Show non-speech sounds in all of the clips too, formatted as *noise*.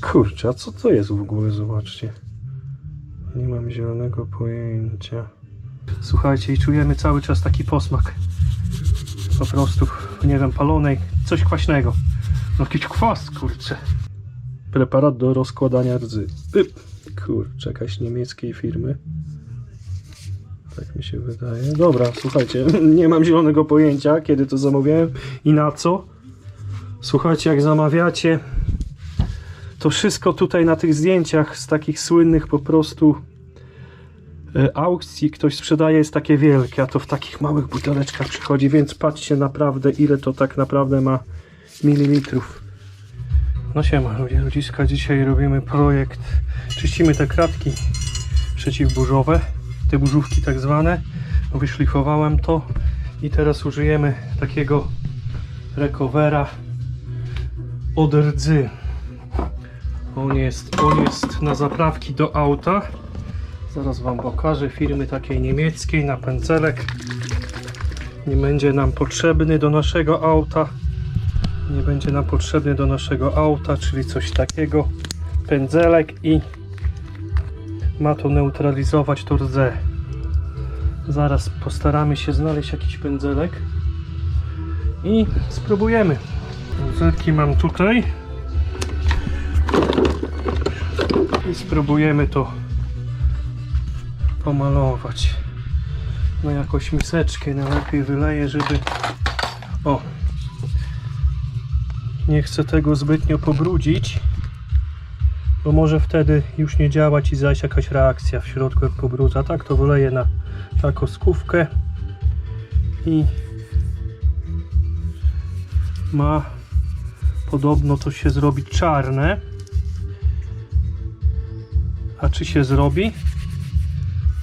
Kurczę, a co to jest w ogóle? Zobaczcie. Nie mam zielonego pojęcia. Słuchajcie, i czujemy cały czas taki posmak. Po prostu, nie wiem, palonej, coś kwaśnego. No jakiś kwas, kurczę. Preparat do rozkładania rdzy. Y, Kurczę, jakaś niemieckiej firmy. Tak mi się wydaje. Dobra, słuchajcie, *laughs* nie mam zielonego pojęcia, kiedy to zamawiałem i na co. Słuchajcie, jak zamawiacie, to wszystko tutaj na tych zdjęciach z takich słynnych po prostu e, aukcji ktoś sprzedaje jest takie wielkie, a to w takich małych buteleczkach przychodzi, więc patrzcie naprawdę ile to tak naprawdę ma mililitrów. No siema ludzie, ludziska, dzisiaj robimy projekt, czyścimy te kratki przeciwburzowe, te burzówki tak zwane, wyszlifowałem to i teraz użyjemy takiego recovera od rdzy. On jest, on jest na zaprawki do auta. Zaraz Wam pokażę firmy takiej niemieckiej na pędzelek. Nie będzie nam potrzebny do naszego auta. Nie będzie nam potrzebny do naszego auta, czyli coś takiego. Pędzelek i ma to neutralizować to rdze. Zaraz postaramy się znaleźć jakiś pędzelek i spróbujemy. Pędzelki mam tutaj. I spróbujemy to pomalować. Na jakąś miseczkę najlepiej wyleję, żeby... O! Nie chcę tego zbytnio pobrudzić, bo może wtedy już nie działać i zajść jakaś reakcja w środku jak pobrudza. Tak to wyleję na taką skówkę i ma podobno to się zrobić czarne. A czy się zrobi?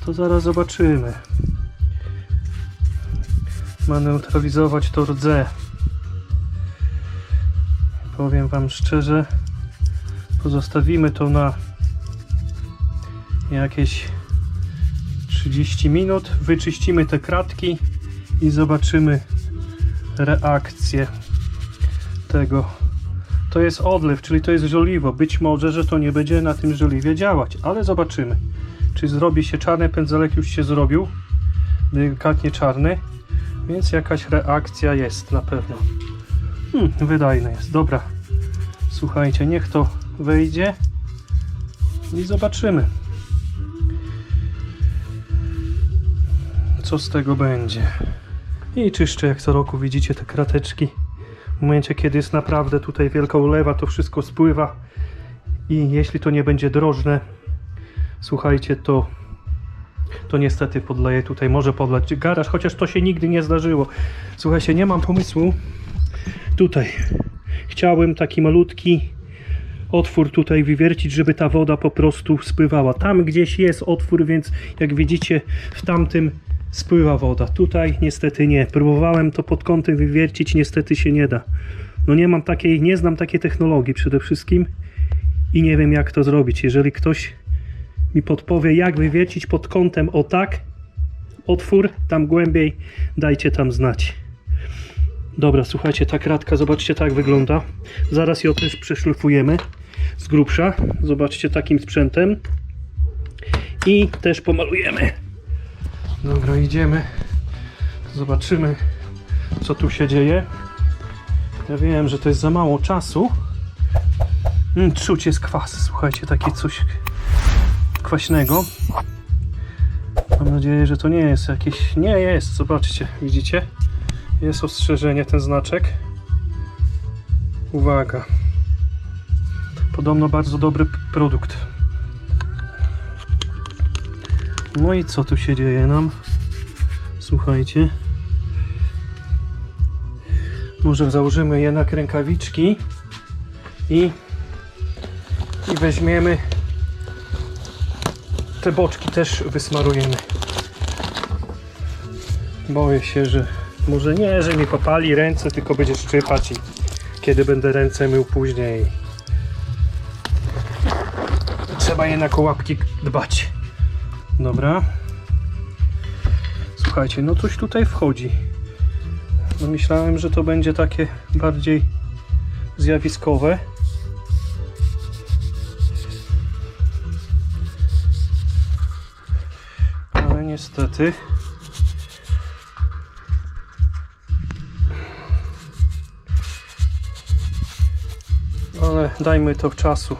To zaraz zobaczymy. Ma neutralizować to rdze. Powiem Wam szczerze, pozostawimy to na jakieś 30 minut. Wyczyścimy te kratki i zobaczymy reakcję tego to jest odlew, czyli to jest żoliwo. Być może, że to nie będzie na tym żoliwie działać, ale zobaczymy. Czy zrobi się czarny pędzelek już się zrobił, delikatnie czarny, więc jakaś reakcja jest na pewno. Hmm, wydajne jest. Dobra, słuchajcie, niech to wejdzie i zobaczymy. Co z tego będzie. I czyszczę jak co roku widzicie te krateczki. W momencie, kiedy jest naprawdę tutaj wielka ulewa, to wszystko spływa i jeśli to nie będzie drożne, słuchajcie, to to niestety podleję tutaj, może podlać garaż, chociaż to się nigdy nie zdarzyło. Słuchajcie, nie mam pomysłu. Tutaj chciałem taki malutki otwór tutaj wywiercić, żeby ta woda po prostu spływała. Tam gdzieś jest otwór, więc jak widzicie w tamtym spływa woda. Tutaj niestety nie. Próbowałem to pod kątem wywiercić, niestety się nie da. No nie mam takiej, nie znam takiej technologii przede wszystkim i nie wiem jak to zrobić. Jeżeli ktoś mi podpowie jak wywiercić pod kątem o tak, otwór tam głębiej, dajcie tam znać. Dobra, słuchajcie, ta kratka, zobaczcie tak wygląda. Zaraz ją też przeszlifujemy z grubsza. Zobaczcie takim sprzętem. I też pomalujemy. Dobra, idziemy. Zobaczymy, co tu się dzieje. Ja wiem, że to jest za mało czasu. Mm, czuć jest kwas, słuchajcie, takie coś kwaśnego. Mam nadzieję, że to nie jest jakieś... Nie jest, zobaczcie, widzicie? Jest ostrzeżenie, ten znaczek. Uwaga. Podobno bardzo dobry produkt. No i co tu się dzieje nam? Słuchajcie. Może założymy jednak rękawiczki i, i weźmiemy te boczki też wysmarujemy. Boję się, że może nie, że mi popali ręce, tylko będzie szczypać i kiedy będę ręce mył później. Trzeba jednak o łapki dbać. Dobra. Słuchajcie, no coś tutaj wchodzi. No myślałem, że to będzie takie bardziej zjawiskowe. Ale niestety ale dajmy to czasu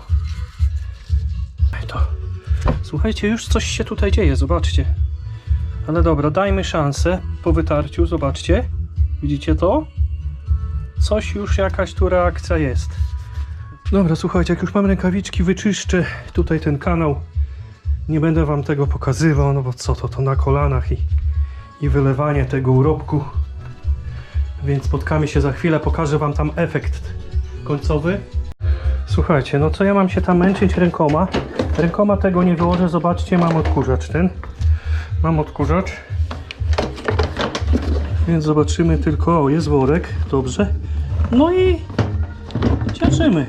Słuchajcie, już coś się tutaj dzieje, zobaczcie. Ale dobra, dajmy szansę po wytarciu, zobaczcie. Widzicie to? Coś już jakaś tu reakcja jest. Dobra, słuchajcie, jak już mam rękawiczki, wyczyszczę tutaj ten kanał. Nie będę wam tego pokazywał, no bo co to, to na kolanach i, i wylewanie tego urobku. Więc spotkamy się za chwilę, pokażę wam tam efekt końcowy. Słuchajcie, no co ja mam się tam męczyć rękoma? Rękoma tego nie wyłożę, zobaczcie, mam odkurzacz ten. Mam odkurzacz. Więc zobaczymy tylko, o jest worek, dobrze. No i cieszymy.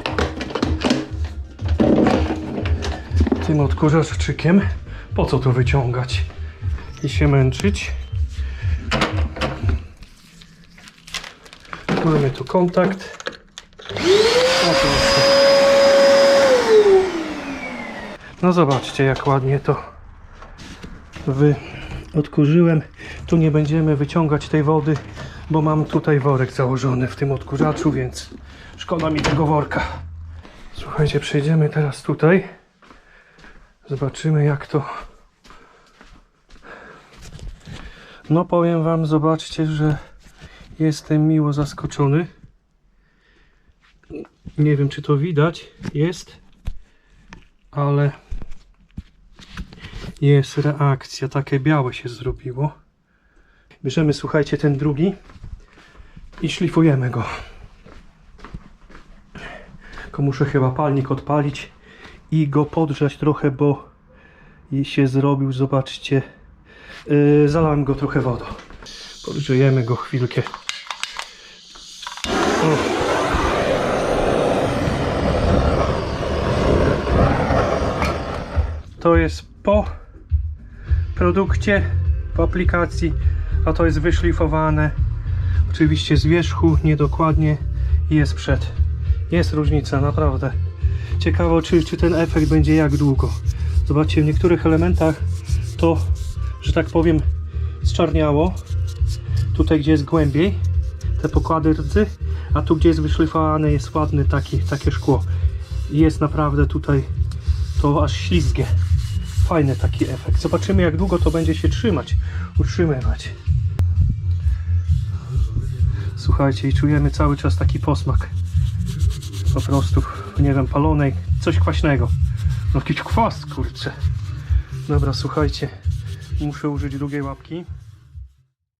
Tym odkurzaczczykiem. Po co to wyciągać i się męczyć? Mamy tu kontakt. O, No zobaczcie jak ładnie to wy odkurzyłem. Tu nie będziemy wyciągać tej wody, bo mam tutaj worek założony w tym odkurzaczu, więc szkoda mi tego worka. Słuchajcie, przejdziemy teraz tutaj. Zobaczymy jak to. No powiem wam, zobaczcie, że jestem miło zaskoczony. Nie wiem czy to widać, jest, ale jest reakcja, takie białe się zrobiło. Bierzemy, słuchajcie, ten drugi i szlifujemy go. Tylko muszę chyba palnik odpalić i go podgrzać trochę, bo się zrobił, zobaczcie. Yy, zalałem go trochę wodą. Podgrzejemy go chwilkę. O. To jest po produkcie, po aplikacji, a to jest wyszlifowane. Oczywiście z wierzchu, niedokładnie jest przed. Jest różnica, naprawdę. Ciekawe, czy, czy ten efekt będzie jak długo. Zobaczcie, w niektórych elementach to, że tak powiem, zczarniało. Tutaj, gdzie jest głębiej, te pokłady rdzy, a tu, gdzie jest wyszlifowane, jest ładny taki, takie szkło. Jest naprawdę tutaj to aż ślizgie. Fajny taki efekt. Zobaczymy, jak długo to będzie się trzymać, utrzymywać. Słuchajcie, i czujemy cały czas taki posmak. Po prostu, nie wiem, palonej, coś kwaśnego. No jakiś kwas, kurczę. Dobra, słuchajcie, muszę użyć drugiej łapki.